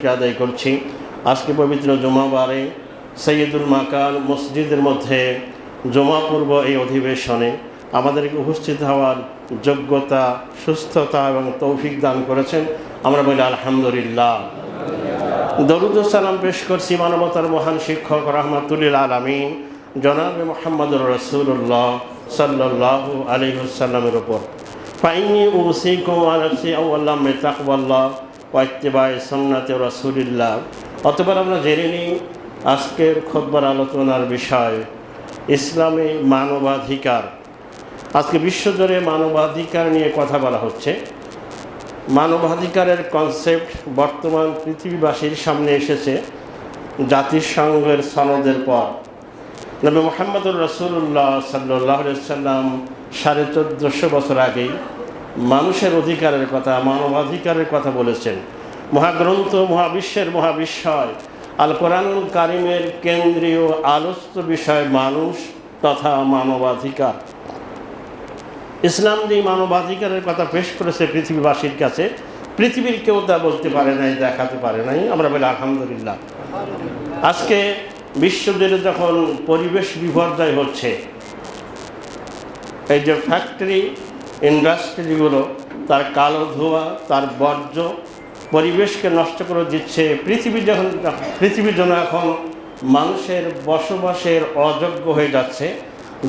আদায় করছি আজকে পবিত্র জুমাবারে সৈয়দুল মাকাল মসজিদের মধ্যে জমা পূর্ব এই অধিবেশনে আমাদেরকে উপস্থিত হওয়ার যোগ্যতা, সুস্থতা এবং তৌফিক দান করেছেন। আমরা বলি, আলহামদুলিল্লাহ। দরুদ সালাম পেশ করছি মানবতার মহান শিক্ষক রহমতুল্লিল আলমিন, জনাব মোহাম্মদুর রসুল্লাহ সাল্লাহ আলহিসাল্লামের উপর। ফাইনি উসিকুম আলাসি আল্লাহ মেতাকবাল্লাহ। ওয়াইতেবাই সন্নাতে রসুলিল্লাহ। অতবার আমরা জেনে নিই আজকের খোদবার আলোচনার বিষয়, ইসলামে মানবাধিকার। আজকে বিশ্বজুড়ে মানবাধিকার নিয়ে কথা বলা হচ্ছে। মানবাধিকারের কনসেপ্ট বর্তমান পৃথিবীবাসীর সামনে এসেছে জাতিসংঘের সনদের পর। নবী মোহাম্মদুর রসুল্লাহ সাল্লাহ সাল্লাম সাড়ে চোদ্দোশো বছর আগেই মানুষের অধিকারের কথা মানবাধিকারের কথা বলেছেন। মহাগ্রন্থ, মহাবিশ্বের মহাবিশ্বয় আল কোরআনুল কারিমের কেন্দ্রীয় আলোচ্য বিষয় মানুষ তথা মানবাধিকার। ইসলাম যে মানবাধিকারের কথা পেশ করেছে পৃথিবীবাসীর কাছে। পৃথিবীর কেউ তা বলতে পারে নাই, দেখাতে পারে নাই। আমরা বলি, আলহামদুলিল্লাহ। আজকে বিশ্বজুড়ে যখন পরিবেশ বিপর্যয় হচ্ছে, এই যে ফ্যাক্টরি ইন্ডাস্ট্রিগুলো, তার কালো ধোঁয়া, তার বর্জ্য পরিবেশকে নষ্ট করে দিচ্ছে। পৃথিবী যখন পৃথিবীর জন্য এখন মানুষের বসবাসের অযোগ্য হয়ে যাচ্ছে,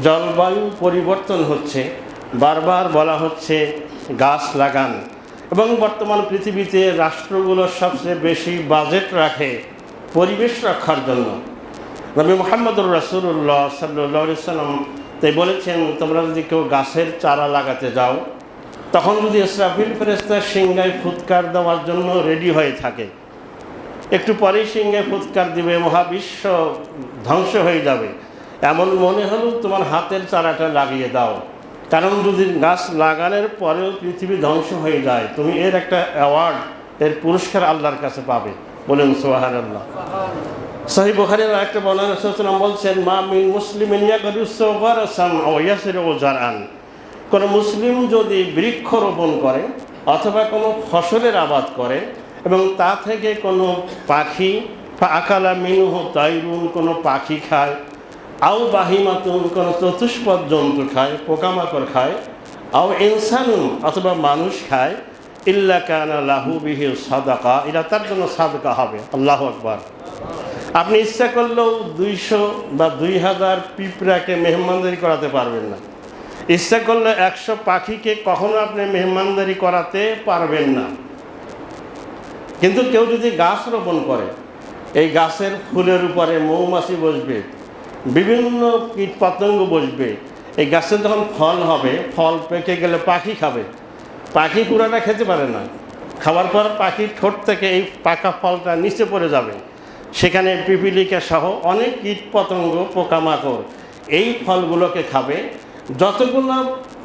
জলবায়ু পরিবর্তন হচ্ছে, বারবার বলা হচ্ছে গাছ লাগান। এবং বর্তমান পৃথিবীতে রাষ্ট্রগুলো সবচেয়ে বেশি বাজেট রাখে পরিবেশ রক্ষার জন্য। নবী মোহাম্মদুর রাসুল্লাহ সাল্লি সাল্লাম তাই বলেছেন, তোমরা যদি কেউ গাছের চারা লাগাতে যাও, তখন যদি ইসরাফিল ফেরেস্তার সিংহায় ফুৎকার দেওয়ার জন্য রেডি হয়ে থাকে, একটু পরেই সিংহায় ফুৎকার দিবে, মহাবিশ্ব ধ্বংস হয়ে যাবে। এমন মনে হলেও তোমার হাতের চারাটা লাগিয়ে দাও। কারণ যদি গাছ লাগানোর পরেও পৃথিবী ধ্বংস হয়ে যায়, তুমি এর একটা অ্যাওয়ার্ড এর পুরস্কার আল্লাহর কাছে পাবে। বলেন সোহান আল্লাহ সাহি বুখারের একটা বর্ণনা সাল্লাম বলছেন, মা মিন মুসলিম কোনো মুসলিম যদি বৃক্ষ রোপণ করে অথবা কোনো ফসলের আবাদ করে এবং তা থেকে কোনো পাখি আকালা মিনুহ তাইরুন, কোনো পাখি খায়, আও বাহিমাতুন, কোনো চতুষ্পদ জন্তু খায়, পোকামাকড় খায়, আও ইনসানুন অথবা মানুষ খায়, ইল্লা কানা লাহু বিহি সাদাকা, এটা তার জন্য সাদকা হবে, আল্লাহ আকবার। আপনি ইচ্ছা করলেও দুইশো বা দুই হাজার পিঁপড়াকে মেহমানদারি করাতে পারবেন না। ইচ্ছা করলে একশো পাখিকে কখনো আপনি মেহমানদারি করাতে পারবেন না। কিন্তু কেউ যদি গাছ রোপণ করে, এই গাছের ফুলের উপরে মৌমাছি বসবে, বিভিন্ন কীট পতঙ্গ বসবে, এই গাছের যখন ফল হবে, ফল পেকে গেলে পাখি খাবে। পাখি পুরাটা খেতে পারে না। খাওয়ার পর পাখির ঠোঁট থেকে এই পাকা ফলটা নিচে পড়ে যাবে। সেখানে পিপিলিকা সহ অনেক কীট পতঙ্গ পোকামাকড় এই ফলগুলোকে খাবে। যতগুলো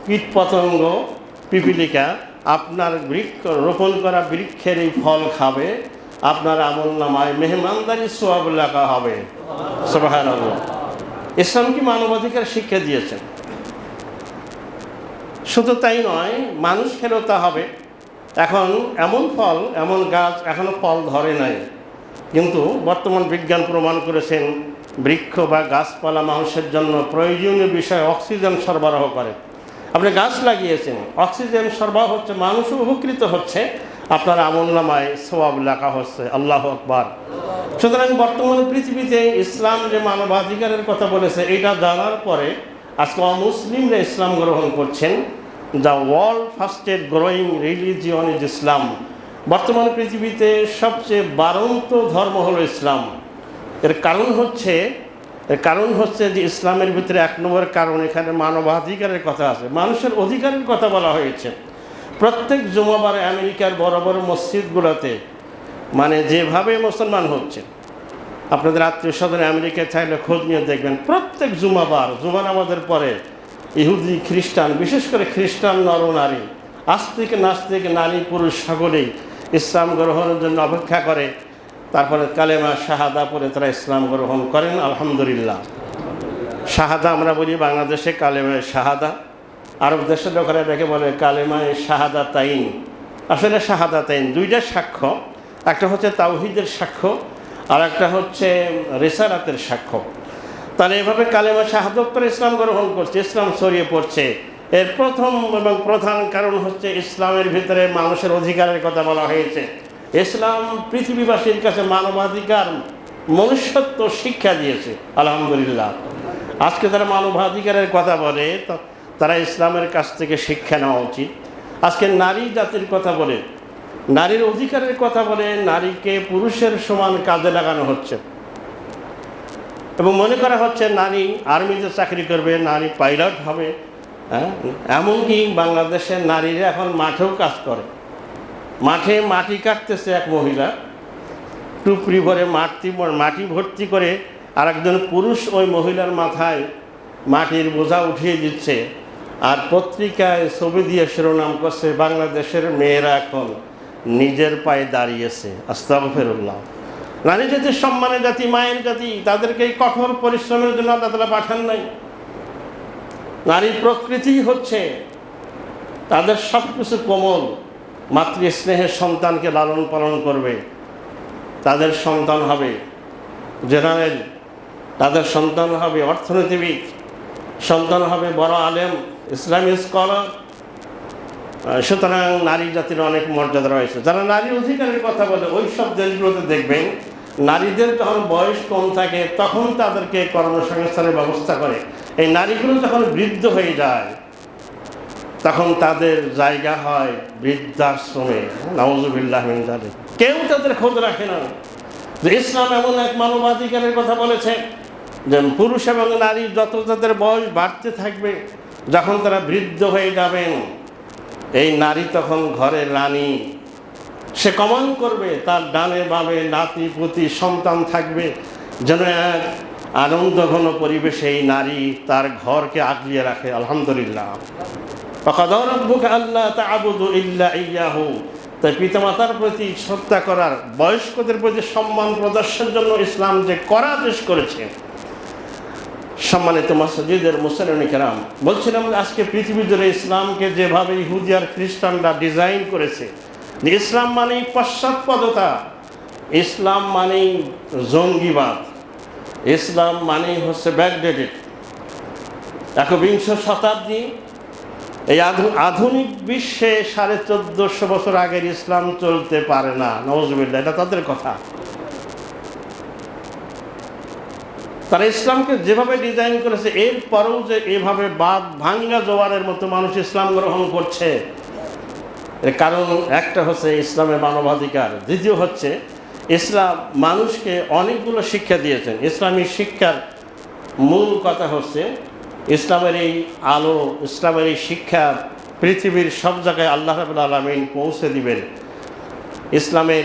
কীট পতঙ্গ পিপিলিকা আপনার বৃক্ষ, রোপণ করা বৃক্ষের এই ফল খাবে, আপনার আমল নামায় মেহমানদারি সোয়াব লেখা হবে। ইসলাম কি মানবাধিকার শিক্ষা দিয়েছেন? শুধু তাই নয় মানুষ খেলেও হবে। এখন এমন ফল, এমন গাছ এখনও ফল ধরে নাই। কিন্তু বর্তমান বিজ্ঞান প্রমাণ করেছেন বৃক্ষ বা গাছপালা মানুষের জন্য প্রয়োজনীয় বিষয় অক্সিজেন সরবরাহ করে। আপনি গাছ লাগিয়েছেন, অক্সিজেন সরবরাহ হচ্ছে মানুষও উপকৃত হচ্ছে। আপনার আমল নামায় সোয়াব লেখা হচ্ছে, আল্লাহ আকবার। সুতরাং বর্তমান পৃথিবীতে ইসলাম যে মানবাধিকারের কথা বলেছে, এটা জানার পরে আজকে মুসলিমরা ইসলাম গ্রহণ করছেন। The world fastest growing religion is Islam বর্তমান পৃথিবীতে সবচেয়ে বারন্ত ধর্ম হলো ইসলাম। এর কারণ হচ্ছে, এর কারণ হচ্ছে যে ইসলামের ভিতরে এক নম্বর কারণ এখানে মানবাধিকারের কথা আছে। মানুষের অধিকারের কথা বলা হয়েছে। প্রত্যেক জুমাবারে আমেরিকার বড় বড় মসজিদগুলোতে মানে যেভাবে মুসলমান হচ্ছে, আপনাদের আত্মীয় স্বজন আমেরিকায় থাকলে খোঁজ নিয়ে দেখবেন, প্রত্যেক জুমাবার, জুমা আমাদের পরে ইহুদি খ্রিস্টান, বিশেষ করে খ্রিস্টান নর নারী, আস্তিক, নাস্তিক, নারী, পুরুষ, সকলেই ইসলাম গ্রহণের জন্য অপেক্ষা করে। তারপরে কালেমা শাহাদা পরে তারা ইসলাম গ্রহণ করেন, আলহামদুলিল্লাহ। শাহাদা আমরা বলি বাংলাদেশে কালেমায় শাহাদা। আরব দেশের লোকেরা এটাকে বলে কালেমায় শাহাদা তাইন আসলে শাহাদা তাইন দুইটা সাক্ষ্য। একটা হচ্ছে তাওহিদের সাক্ষ্য, আর একটা হচ্ছে রেসারাতের সাক্ষ্য। তাহলে এভাবে কালেমা শাহাদত করে ইসলাম গ্রহণ করছে, ইসলাম ছড়িয়ে পড়ছে। এর প্রথম এবং প্রধান কারণ হচ্ছে ইসলামের ভিতরে মানুষের অধিকারের কথা বলা হয়েছে। ইসলাম পৃথিবীবাসীর কাছে মানবাধিকার, মনুষ্যত্ব শিক্ষা দিয়েছে, আলহামদুলিল্লাহ। আজকে তারা মানবাধিকারের কথা বলে তারা ইসলামের কাছ থেকে শিক্ষা নেওয়া উচিত। আজকে নারী জাতির কথা বলে, নারীর অধিকারের কথা বলে, নারীকে পুরুষের সমান কাজে লাগানো হচ্ছে। এবং মনে করা হচ্ছে নারী আর্মিতে চাকরি করবে, নারী পাইলট হবে হ্যাঁ? এমনকি বাংলাদেশের নারীরা এখন মাঠেও কাজ করে। মাঠে মাটি কাটতেছে এক মহিলা। টুকরি ভরে মাটি মাটি ভর্তি করে আর একজন পুরুষ ওই মহিলার মাথায় মাটির বোঝা উঠিয়ে দিচ্ছে আর পত্রিকায় ছবি দিয়ে শিরোনাম করছে, বাংলাদেশের মেয়েরা এখন নিজের পায়ে দাঁড়িয়েছে। আস্তাগফিরুল্লাহ। নারী জাতির সম্মানের জাতি, মায়ের জাতি, তাদেরকে কঠোর পরিশ্রমের জন্য আল্লাহ তালা পাঠান নাই। নারীর প্রকৃতি হচ্ছে তাদের সব কিছু কোমল মাতৃ স্নেহের সন্তানকে লালন পালন করবে। তাদের সন্তান হবে জেনারেল, তাদের সন্তান হবে অর্থনীতিবিদ, সন্তান হবে বড় আলেম, ইসলামী স্কলার। সুতরাং নারী জাতির অনেক মর্যাদা রয়েছে। যারা নারী অধিকারের কথা বলে, ওই সব দেশগুলোতে দেখবেন, নারীদের যখন বয়স কম থাকে, তখন তাদেরকে কর্মসংস্থানের ব্যবস্থা করে। এই নারীগুলো যখন বৃদ্ধ হয়ে যায়, তখন তাদের জায়গা হয় বৃদ্ধাশ্রমে। নওয়াজুবিল্লাহ কেউ তাদের খোঁজ রাখে না। যে ইসলাম এমন এক মানবাধিকারের কথা বলেছে যে পুরুষ এবং নারী যত তাদের বয়স বাড়তে থাকবে, যখন তারা বৃদ্ধ হয়ে যাবেন, এই নারী তখন ঘরের রানী। সে কমান করবে, তার ডানে বামে নাতি পুতি সন্তান থাকবে, যেন এক আনন্দ ঘন পরিবেশে এই নারী তার ঘরকে আগলিয়ে রাখে, আলহামদুলিল্লাহ। আল্লাহ তাই পিতামাতার প্রতি শ্রদ্ধা করার, বয়স্কদের প্রতি সম্মান প্রদর্শনের জন্য ইসলাম যে করা আদেশ করেছে, সম্মানিত মসজিদের মুসলিম কেরাম, বলছিলাম আজকে পৃথিবী জুড়ে ইসলামকে যেভাবে ইহুদি আর খ্রিস্টানরা ডিজাইন করেছে, ইসলাম মানেই পশ্চাৎপদতা ইসলাম মানেই জঙ্গিবাদ। ইসলাম মানেই হচ্ছে ব্যাকডেটেড। একবিংশ শতাব্দী, এই আধু- আধুনিক বিশ্বে সাড়ে চোদ্দশো বছর আগের ইসলাম চলতে পারে না নওয়াজবিল্লা এটা তাদের কথা। তারা ইসলামকে যেভাবে ডিজাইন করেছে, এর এরপরেও যে এভাবে বাদ ভাঙ্গা জোয়ারের মতো মানুষ ইসলাম গ্রহণ করছে, এর কারণ একটা হচ্ছে ইসলামের মানবাধিকার, দ্বিতীয় হচ্ছে ইসলাম মানুষকে অনেকগুলো শিক্ষা দিয়েছেন। ইসলামী শিক্ষার মূল কথা হচ্ছে, ইসলামের এই আলো, ইসলামের এই শিক্ষা পৃথিবীর সব জায়গায় আল্লাহ রাবুল আলমিন পৌঁছে দিবেন। ইসলামের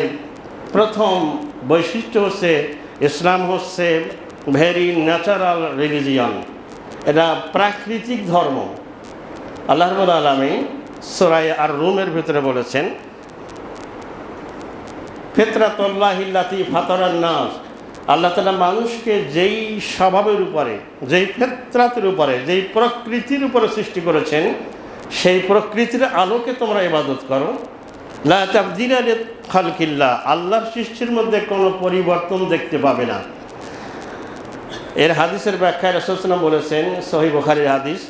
প্রথম বৈশিষ্ট্য হচ্ছে, ইসলাম হচ্ছে ভেরি ন্যাচারাল রিলিজিয়ন। এটা প্রাকৃতিক ধর্ম। আল্লাহ রবুল আলমী সোরাই আর রুমের ভিতরে বলেছেন ফেতরাতল্লাহিল্লাতি ফাতরার নাস। আল্লাহ তালা মানুষকে যেই স্বভাবের উপরে, যেই ফেতরাতের উপরে, যেই প্রকৃতির উপরে সৃষ্টি করেছেন, সেই প্রকৃতির আলোকে তোমরা ইবাদত করো। লা তাবদিল খালকিল্লা আল্লাহর সৃষ্টির মধ্যে কোনো পরিবর্তন দেখতে পাবে না। এর হাদিসের ব্যাখ্যায় রসুলাম বলেছেন সহি বুখারির হাদিস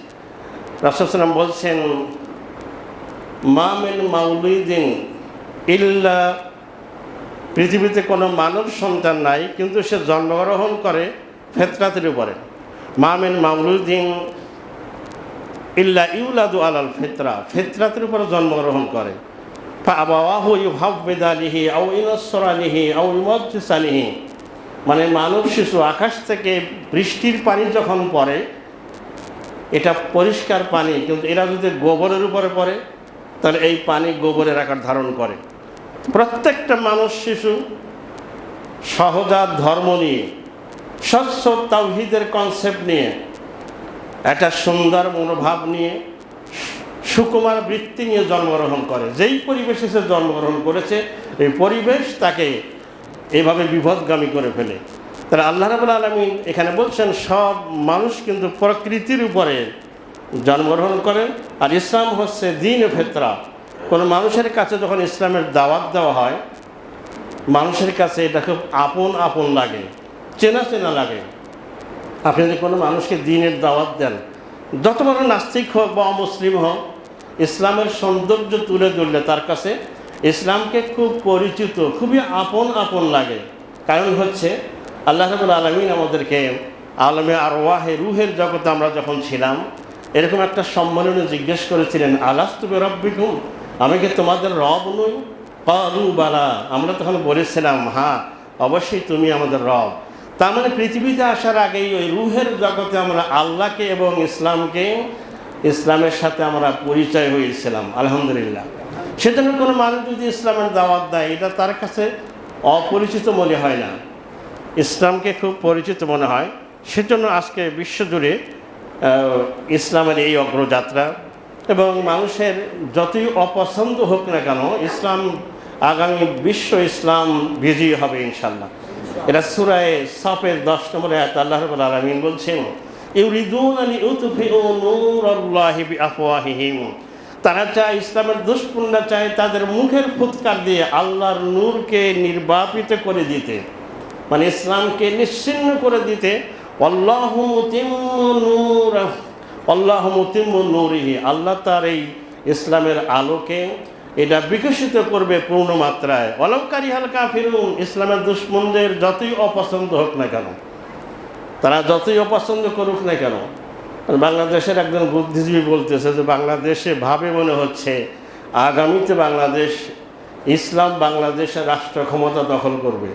রসুলাম বলছেন মামিন মাউলিদিন ইল্লা পৃথিবীতে কোনো মানব সন্তান নাই, কিন্তু সে জন্মগ্রহণ করে ফেতরাতের উপরে। মামিন মাউলুদ্দিন ইল্লা ইউলাদু আলাল ফেতরা। ফেতরাতের উপরে জন্মগ্রহণ করে। মানে মানব শিশু আকাশ থেকে বৃষ্টির পানি যখন পড়ে, এটা পরিষ্কার পানি, কিন্তু এরা যদি গোবরের উপরে পড়ে, তাহলে এই পানি গোবরের আকার ধারণ করে। প্রত্যেকটা মানুষ শিশু, সহজাত ধর্ম নিয়ে, স্বচ্ছ তাওহিদের কনসেপ্ট নিয়ে, একটা সুন্দর মনোভাব নিয়ে, সুকুমার বৃত্তি নিয়ে জন্মগ্রহণ করে। যেই পরিবেশে সে জন্মগ্রহণ করেছে, এই পরিবেশ তাকে এভাবে বিপদগামী করে ফেলে। তাহলে আল্লাহ রাবুল আলমিন এখানে বলছেন, সব মানুষ কিন্তু প্রকৃতির উপরে জন্মগ্রহণ করে, আর ইসলাম হচ্ছে দিন ফেতরা। কোনো মানুষের কাছে যখন ইসলামের দাওয়াত দেওয়া হয়, মানুষের কাছে এটা খুব আপন আপন লাগে, চেনা চেনা লাগে। আপনি যদি কোনো মানুষকে দিনের দাওয়াত দেন, যত বড় নাস্তিক হোক বা অমুসলিম হোক, ইসলামের সৌন্দর্য তুলে ধরলে তার কাছে ইসলামকে খুব পরিচিত, খুবই আপন আপন লাগে। কারণ হচ্ছে, আল্লাহ রবুল আলমিন আমাদেরকে আলমে আর ওয়াহে রুহের জগতে আমরা যখন ছিলাম, এরকম একটা সম্মেলনে জিজ্ঞেস করেছিলেন আলাস্তুবে রব্বিকুম আমি কি তোমাদের রব নই? কালু বালা, আমরা তখন বলেছিলাম হ্যাঁ অবশ্যই তুমি আমাদের রব। তার মানে পৃথিবীতে আসার আগেই ওই রুহের জগতে আমরা আল্লাহকে এবং ইসলামকে, ইসলামের সাথে আমরা পরিচয় হয়েছিলাম, আলহামদুলিল্লাহ। সেজন্য কোনো মানুষ যদি ইসলামের দাওয়াত দেয়, এটা তার কাছে অপরিচিত মনে হয় না। ইসলামকে খুব পরিচিত মনে হয়। সেজন্য আজকে বিশ্বজুড়ে ইসলামের এই অগ্রযাত্রা এবং মানুষের যতই অপছন্দ হোক না কেন, ইসলাম আগামী বিশ্ব ইসলাম বিজয়ী হবে ইনশাল্লাহ এটা সুরায় সাপের দশ নম্বরে আল্লাহ রবুল আলমিন বলছেন, ইউরিদুন তারা চায় ইসলামের দুষ্পুণ্যা চায় তাদের মুখের ফুৎকার দিয়ে আল্লাহর নূরকে নির্বাপিত করে দিতে মানে ইসলামকে নিশ্চিন্ন করে দিতে। অল্লাহ আল্লাহ নূরিহি, আল্লাহ তার এই ইসলামের আলোকে এটা বিকশিত করবে পূর্ণ মাত্রায়। অলঙ্কারী হালকা ফিরুন ইসলামের দুশ্মনদের যতই অপছন্দ হোক না কেন, তারা যতই অপছন্দ করুক না কেন, বাংলাদেশের একজন বুদ্ধিজীবী বলতেছে যে বাংলাদেশে ভাবে মনে হচ্ছে আগামীতে বাংলাদেশ, ইসলাম বাংলাদেশের রাষ্ট্র ক্ষমতা দখল করবে।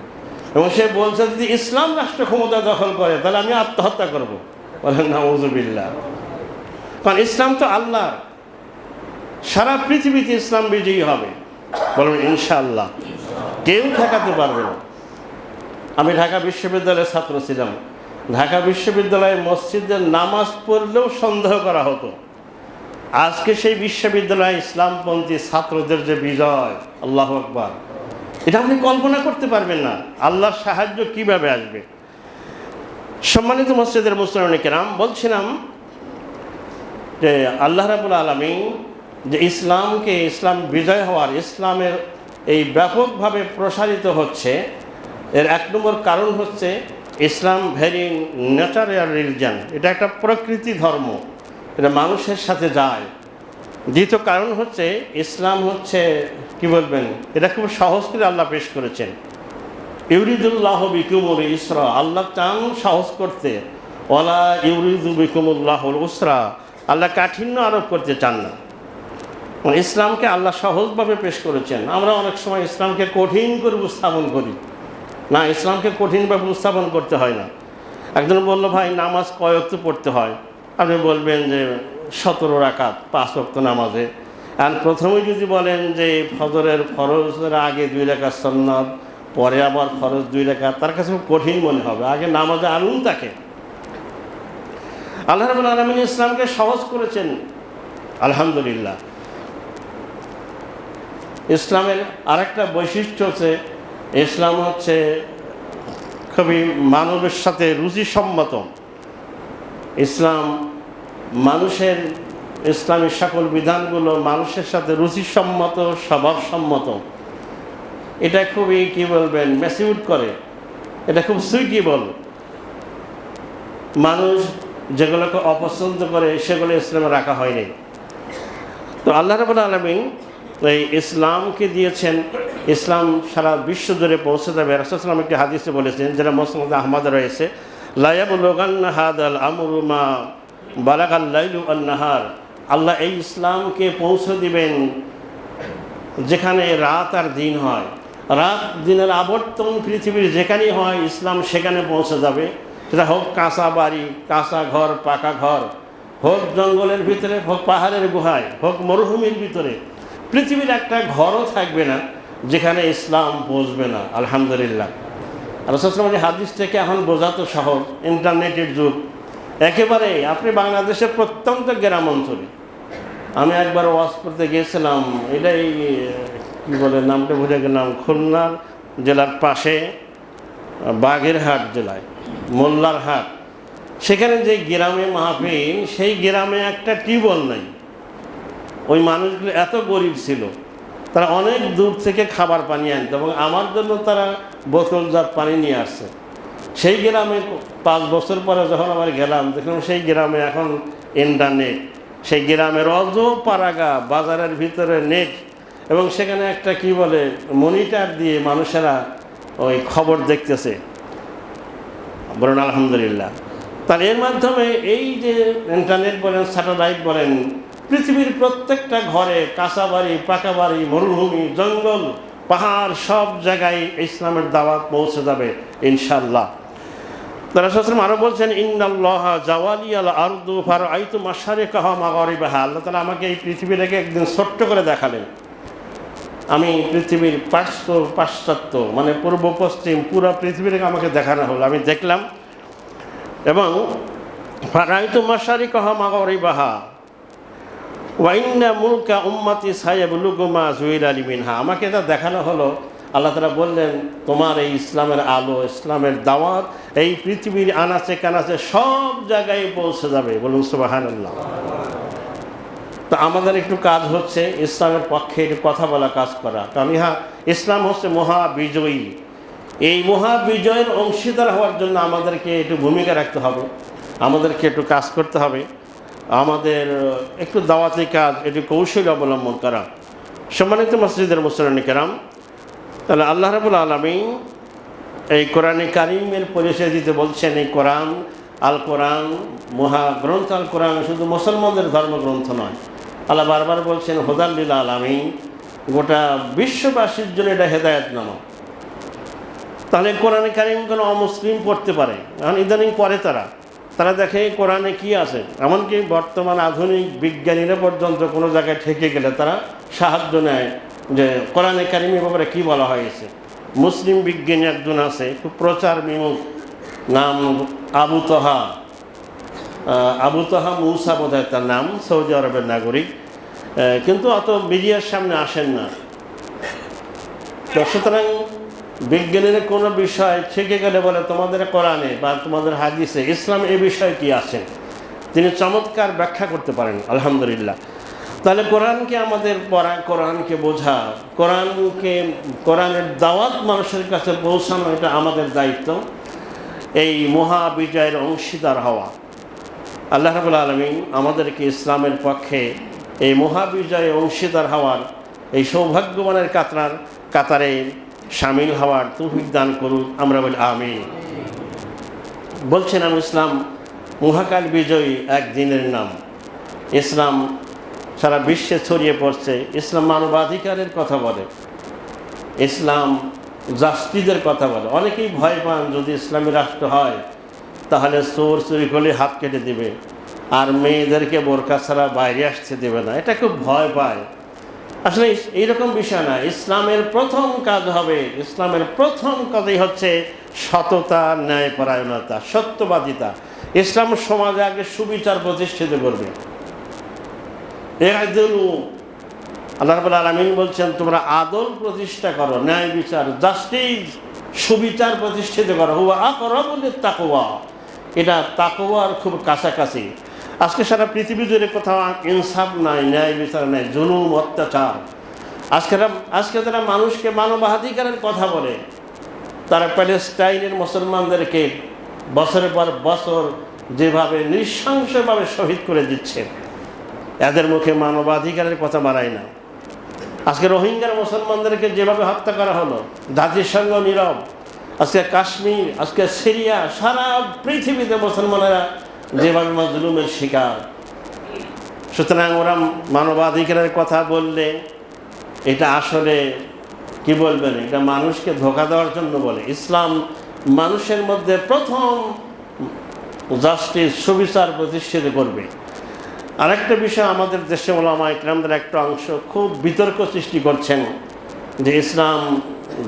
এবং সে বলছে যদি ইসলাম রাষ্ট্র ক্ষমতা দখল করে, তাহলে আমি আত্মহত্যা করব। বলেন, নাউজুবিল্লাহ। কারণ ইসলাম তো আল্লাহ সারা পৃথিবীতে ইসলাম বিজয়ী হবে। বলুন, ইনশাআল্লাহ। কেউ ঠেকাতে পারবে না। আমি ঢাকা বিশ্ববিদ্যালয়ের ছাত্র ছিলাম। ঢাকা বিশ্ববিদ্যালয়ে মসজিদের নামাজ পড়লেও সন্দেহ করা হতো। আজকে সেই বিশ্ববিদ্যালয়ে ইসলামপন্থী ছাত্রদের যে বিজয়, আল্লাহ আকবার। এটা আপনি কল্পনা করতে পারবেন না। আল্লাহর সাহায্য কীভাবে আসবে? সম্মানিত মসজিদের মুসলিম কেরাম, বলছিলাম যে আল্লাহ রাবুল আলমী যে ইসলামকে ইসলাম বিজয় হওয়ার, ইসলামের এই ব্যাপকভাবে প্রসারিত হচ্ছে, এর এক নম্বর কারণ হচ্ছে ইসলাম ভেরি ন্যাচারাল রিলিজন এটা একটা প্রকৃতি ধর্ম, এটা মানুষের সাথে যায়। দ্বিতীয় কারণ হচ্ছে ইসলাম হচ্ছে, কি বলবেন, এটা খুব সহজ করে আল্লাহ পেশ করেছেন। ইউরিদুল্লাহ বিকুমুল ইসরা, আল্লাহ চান সাহস করতে। ওলা ইউরিদু বিকুমুল্লাহ উসরা আল্লাহ কাঠিন্য আরোপ করতে চান না। ইসলামকে আল্লাহ সহজভাবে পেশ করেছেন। আমরা অনেক সময় ইসলামকে কঠিন করে উপস্থাপন করি। না, ইসলামকে কঠিনভাবে উপস্থাপন করতে হয় না। একজন বলল, ভাই, নামাজ কয়ক্ত পড়তে হয়? আপনি বলবেন যে সতেরো রাকাত, পাঁচ অক্ত নামাজে। আর প্রথমে যদি বলেন যে ফজরের ফরজের আগে দুই রেখাত সন্ন্যত, পরে আবার ফরজ দুই রেখা তার কাছে খুব কঠিন মনে হবে। আগে নামাজে আনুন তাকে। আল্লাহ রবুল আলমিন ইসলামকে সহজ করেছেন। আলহামদুলিল্লাহ। ইসলামের আরেকটা বৈশিষ্ট্য হচ্ছে, ইসলাম হচ্ছে খুবই মানবের সাথে রুচিসম্মত। ইসলাম মানুষের ইসলামের সকল বিধানগুলো মানুষের সাথে রুচিসম্মত, স্বভাবসম্মত। এটা খুবই কি বলবেন ম্যাসিউড করে। এটা খুব সুইটেবল মানুষ যেগুলোকে অপছন্দ করে সেগুলো ইসলামে রাখা হয়নি। তো আল্লাহ রবুল আলমিন এই ইসলামকে দিয়েছেন, ইসলাম সারা বিশ্ব জুড়ে পৌঁছে যাবে রাসুলাম একটি হাদিসে বলেছেন, যেটা মোসাম্মদ আহমদ রয়েছে লায়াবুলগান্না হাদ আল আমরুমা আল্লাহ এই ইসলামকে পৌঁছে দিবেন যেখানে রাত আর দিন হয়। রাত দিনের আবর্তন পৃথিবীর যেখানেই হয়, ইসলাম সেখানে পৌঁছে যাবে। সেটা হোক, কাঁচা বাড়ি, কাঁচা ঘর, পাকা ঘর, হোক জঙ্গলের ভিতরে, হোক পাহাড়ের গুহায়, হোক মরুভূমির ভিতরে, পৃথিবীর একটা ঘরও থাকবে না যেখানে ইসলাম পৌঁছবে না, আলহামদুলিল্লাহ। রসলাম যে হাদিস থেকে এখন বোঝাতো সহজ, ইন্টারনেটের যুগ। একেবারে আপনি বাংলাদেশের প্রত্যন্ত গ্রাম অঞ্চলে, আমি একবার ওয়াজ করতে গিয়েছিলাম, এটাই, কী বলে, নামটা ভুলে গেলাম খুলনার জেলার পাশে, বাগেরহাট জেলায়। মোল্লার হাট। সেখানে যে গ্রামে মাহফিল, সেই গ্রামে একটা টিউবওয়েল নাই। ওই মানুষগুলো এত গরিব ছিল। তারা অনেক দূর থেকে খাবার পানি আনত এবং আমার জন্য তারা বোতলজাত পানি নিয়ে আসছে। সেই গ্রামে পাঁচ বছর পরে যখন আবার গেলাম, দেখলাম সেই গ্রামে এখন ইন্টারনেট সেই গ্রামের অজ পারাগা বাজারের ভিতরে নেট এবং সেখানে একটা কি বলে মনিটার দিয়ে মানুষেরা ওই খবর দেখতেছে। বলেন, আলহামদুলিল্লাহ। তার এর মাধ্যমে এই যে ইন্টারনেট বলেন, স্যাটেলাইট বলেন, পৃথিবীর প্রত্যেকটা ঘরে কাঁচা বাড়ি পাকা বাড়ি মরুভূমি, জঙ্গল, পাহাড়, সব জায়গায় ইসলামের দাওয়াত পৌঁছে যাবে ইনশাল্লাহ তারা সসলাম আরও বলছেন, ইন্নাল্লাহ জাওয়ালি আল আর্দু ফার আইতু মাসারে কাহা মাগরি বাহা আল্লাহ তালা আমাকে এই পৃথিবীটাকে একদিন ছোট্ট করে দেখালেন আমি পৃথিবীর পাশ্চ পাশ্চাত্য মানে পূর্ব, পশ্চিম, পুরো পৃথিবীটাকে আমাকে দেখানো হলো। আমি দেখলাম। এবং, ফারাইতু মাসারি কাহা বাহা ওয়াইন্না মুলকা উম্মাতি সাহেব লুগুমা জুইর আলী মিনহা আমাকে এটা দেখানো হলো। আল্লাহ তালা বললেন, তোমার এই ইসলামের আলো, ইসলামের দাওয়াত, এই পৃথিবীর আনাচে কানাচে সব জায়গায় পৌঁছে যাবে। বলুন সুবাহান তো আমাদের একটু কাজ হচ্ছে, ইসলামের পক্ষে একটু কথা বলা, কাজ করা। কারণ ইহা, ইসলাম হচ্ছে মহাবিজয়ী। এই মহাবিজয়ের অংশীদার হওয়ার জন্য আমাদেরকে একটু ভূমিকা রাখতে হবে, আমাদেরকে একটু কাজ করতে হবে। আমাদের একটু দাওয়াতি কাজ, একটু কৌশল অবলম্বন করা। সম্মানিত মসজিদের মুসলানি কেরাম, তাহলে আল্লাহ রাবুল আলমী এই কোরআনে কারিমের পরিচয় দিতে বলছেন, এই কোরআন, আল কোরআন, মহাগ্রন্থ আল কোরআন শুধু মুসলমানদের ধর্মগ্রন্থ নয়। আল্লাহ বারবার বলছেন হোদাল্লিল আলমী গোটা বিশ্ববাসীর জন্য এটা হেদায়ত নামা তাহলে কোরআনে কারিম কোনো অমুসলিম পড়তে পারে? কারণ ইদানিং পড়ে তারা। তারা দেখে কোরআনে কি আছে? এমনকি বর্তমান আধুনিক বিজ্ঞানীরা পর্যন্ত কোনো জায়গায় ঠেকে গেলে তারা সাহায্য নেয় যে কোরআনে কারিমের ব্যাপারে কী বলা হয়েছে। মুসলিম বিজ্ঞানী একজন আছে, খুব প্রচার বিমুখ, নাম আবু তহা। আবু তহা মৌসা বোধ হয় তার নাম, সৌদি আরবের নাগরিক। কিন্তু অত মিডিয়ার সামনে আসেন না। তো সুতরাং বিজ্ঞানীর কোনো বিষয় থেকে গেলে বলে, তোমাদের কোরআনে বা তোমাদের হাদিসে ইসলাম এ বিষয়ে কি আছে? তিনি চমৎকার ব্যাখ্যা করতে পারেন, আলহামদুলিল্লাহ। তাহলে কোরআনকে আমাদের পড়া, কোরআনকে বোঝা, কোরআনকে, কোরআনের দাওয়াত মানুষের কাছে পৌঁছানো, এটা আমাদের দায়িত্ব। এই মহা বিজয়ের অংশীদার হওয়া। আল্লাহ রাবুল আলমী আমাদেরকে ইসলামের পক্ষে এই মহাবিজয়ে অংশীদার হওয়ার, এই সৌভাগ্যবানের কাতার কাতারে সামিল হওয়ার তৌফিক দান করুন। আমরা বলি আমি বলছেন আমি ইসলাম মহাকাল বিজয়ী এক দিনের নাম। ইসলাম সারা বিশ্বে ছড়িয়ে পড়ছে। ইসলাম মানবাধিকারের কথা বলে। ইসলাম জাস্তিদের কথা বলে। অনেকেই ভয় পান যদি ইসলামী রাষ্ট্র হয়। তাহলে চোর চুরি করলে হাত কেটে দিবে। আর মেয়েদেরকে বোরকা ছাড়া বাইরে আসতে দেবে না। এটা খুব ভয় পায়। আসলে এইরকম বিষয় না। ইসলামের প্রথম কাজ হবে ইসলামের প্রথম কাজই হচ্ছে সততা, ন্যায়পরায়ণতা, সত্যবাদিতা। ইসলাম সমাজে আগে সুবিচার প্রতিষ্ঠিত করবে। আল্লাহ আলমিন বলছেন, তোমরা আদল প্রতিষ্ঠা করো, ন্যায় বিচার, জাস্টিস, সুবিচার প্রতিষ্ঠিত করো। হুয়া আকরবুল তাকওয়া এটা তাকওয়ার খুব কাছাকাছি। আজকে সারা পৃথিবী জুড়ে কোথাও ইনসাফ নাই, ন্যায় বিচার নাই, জুলুম, অত্যাচার। আজকে আজকে তারা মানুষকে মানবাধিকারের কথা বলে, তারা প্যালেস্টাইনের মুসলমানদেরকে বছরের পর বছর যেভাবে নৃশংসভাবে শহীদ করে দিচ্ছে, এদের মুখে মানবাধিকারের কথা মানায় না। আজকে রোহিঙ্গার মুসলমানদেরকে যেভাবে হত্যা করা হলো, জাতিসংঘ নীরব আজকে কাশ্মীর, আজকে সিরিয়া, সারা পৃথিবীতে মুসলমানেরা যেভাবে মজলুমের শিকার। সুতরাং ওরা মানবাধিকারের কথা বললে এটা আসলে কি বলবেন? এটা মানুষকে ধোকা দেওয়ার জন্য বলে। ইসলাম মানুষের মধ্যে প্রথম জাস্টিস, সুবিচার প্রতিষ্ঠিত করবে। আরেকটা বিষয় আমাদের দেশে ওলামা ইকরামদের একটা অংশ খুব বিতর্ক সৃষ্টি করছেন যে ইসলাম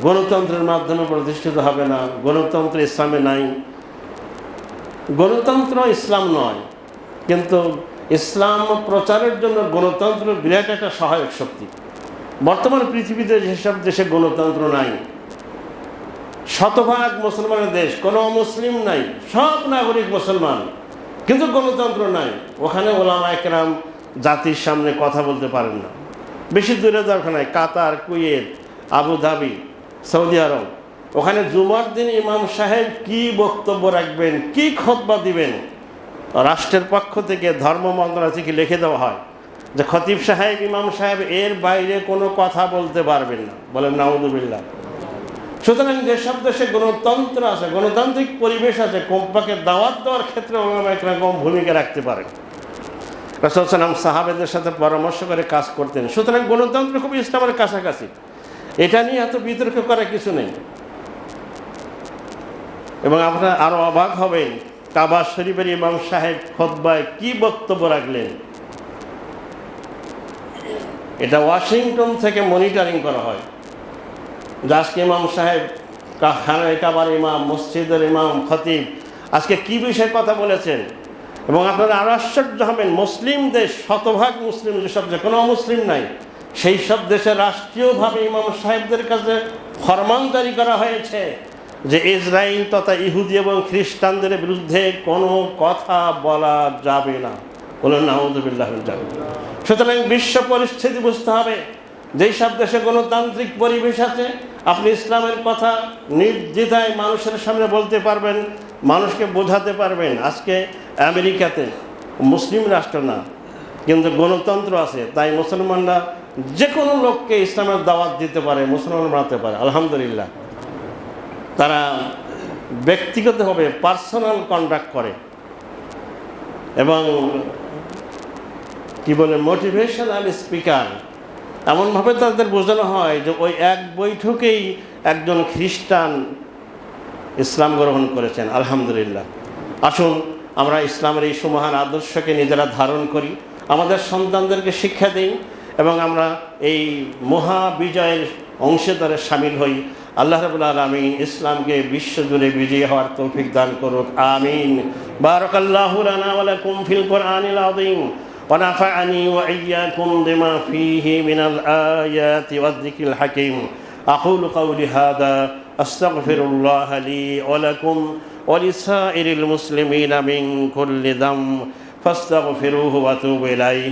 গণতন্ত্রের মাধ্যমে প্রতিষ্ঠিত হবে না, গণতন্ত্র ইসলামে নাই। গণতন্ত্র ইসলাম নয়, কিন্তু ইসলাম প্রচারের জন্য গণতন্ত্র বিরাট একটা সহায়ক শক্তি। বর্তমান পৃথিবীতে যেসব দেশে গণতন্ত্র নাই, শতভাগ মুসলমানের দেশ, কোনো মুসলিম নাই, সব নাগরিক মুসলমান, কিন্তু গণতন্ত্র নাই। ওখানে ওলামা একরাম জাতির সামনে কথা বলতে পারেন না। বেশি দূরে দরকার নাই। Qatar, Kuwait, Abu Dhabi Saudi Arab. ওখানে জুমার দিন ইমাম সাহেব কি বক্তব্য রাখবেন, কি খতবা দিবেন? রাষ্ট্রের পক্ষ থেকে ধর্ম মন্ত্রণালয় থেকে লিখে দেওয়া হয় যে, খতিব সাহেব, ইমাম সাহেব এর বাইরে কোনো কথা বলতে পারবেন না। বলেন নাউদুবিল্লাহ সুতরাং যেসব দেশে গণতন্ত্র আছে, গণতান্ত্রিক পরিবেশ আছে, কম্পাকে দাওয়াত দেওয়ার ক্ষেত্রে ওলামা একরকম ভূমিকা রাখতে পারেন। রাসুলসালাম সাহাবেদের সাথে পরামর্শ করে কাজ করতেন। সুতরাং গণতন্ত্র খুব ইসলামের কাছাকাছি। এটা নিয়ে এত বিতর্ক করার কিছু নেই। এবং আপনারা আরও অবাক হবেন কাবা শরীফের ইমাম সাহেব খোদ্বায় কি বক্তব্য রাখলেন? এটা ওয়াশিংটন থেকে মনিটরিং করা হয়। আজকে ইমাম সাহেব খানায় কাবার ইমাম, মসজিদের ইমাম, খতিব, আজকে কি বিষয়ে কথা বলেছেন? এবং আপনারা আরও আশ্চর্য হবেন মুসলিম দেশ শতভাগ মুসলিম, যেসব যে কোনো মুসলিম নাই সেই সব দেশে রাষ্ট্রীয়ভাবে ইমাম সাহেবদের কাছে ফরমান জারি করা হয়েছে যে ইসরায়েল তথা ইহুদি এবং খ্রিস্টানদের বিরুদ্ধে কোনো কথা বলা যাবে না। বলুন নাউজুবিল্লাহ যাবে সুতরাং বিশ্ব পরিস্থিতি বুঝতে হবে, যেই সব দেশে গণতান্ত্রিক পরিবেশ আছে, আপনি ইসলামের কথা নির্দ্বিধায় মানুষের সামনে বলতে পারবেন, মানুষকে বোঝাতে পারবেন, আজকে আমেরিকাতে মুসলিম রাষ্ট্র না, কিন্তু গণতন্ত্র আছে, তাই মুসলমানরা যে কোনো লোককে ইসলামের দাওয়াত দিতে পারে, মুসলমান বানাতে পারে, আলহামদুলিল্লাহ। তারা ব্যক্তিগতভাবে পার্সোনাল কন্ডাক্ট করে এবং কি বলে মোটিভেশনাল স্পিকার এমনভাবে তাদের বোঝানো হয় যে ওই এক বৈঠকেই একজন খ্রিস্টান ইসলাম গ্রহণ করেছেন, আলহামদুলিল্লাহ। আসুন, আমরা ইসলামের এই সুমহান আদর্শকে নিজেরা ধারণ করি। আমাদের সন্তানদেরকে শিক্ষা দিই এবং আমরা এই মহা বিজয়ের অংশীদারে সামিল হই আল্লাহ রবুল্লা আলমিন ইসলামকে বিশ্বজুড়ে বিজয়ী হওয়ার তৌফিক দান করুক আমিন বারকাল্লাহু লানা ওয়া লাকুম ফিল কোরআনিল আযীম ونفعني وإياكم بما فيه من الآيات والذكر الحكيم أقول قولي هذا أستغفر الله لي ولكم ولسائر المسلمين من كل ذنب فاستغفروه وتوبوا إليه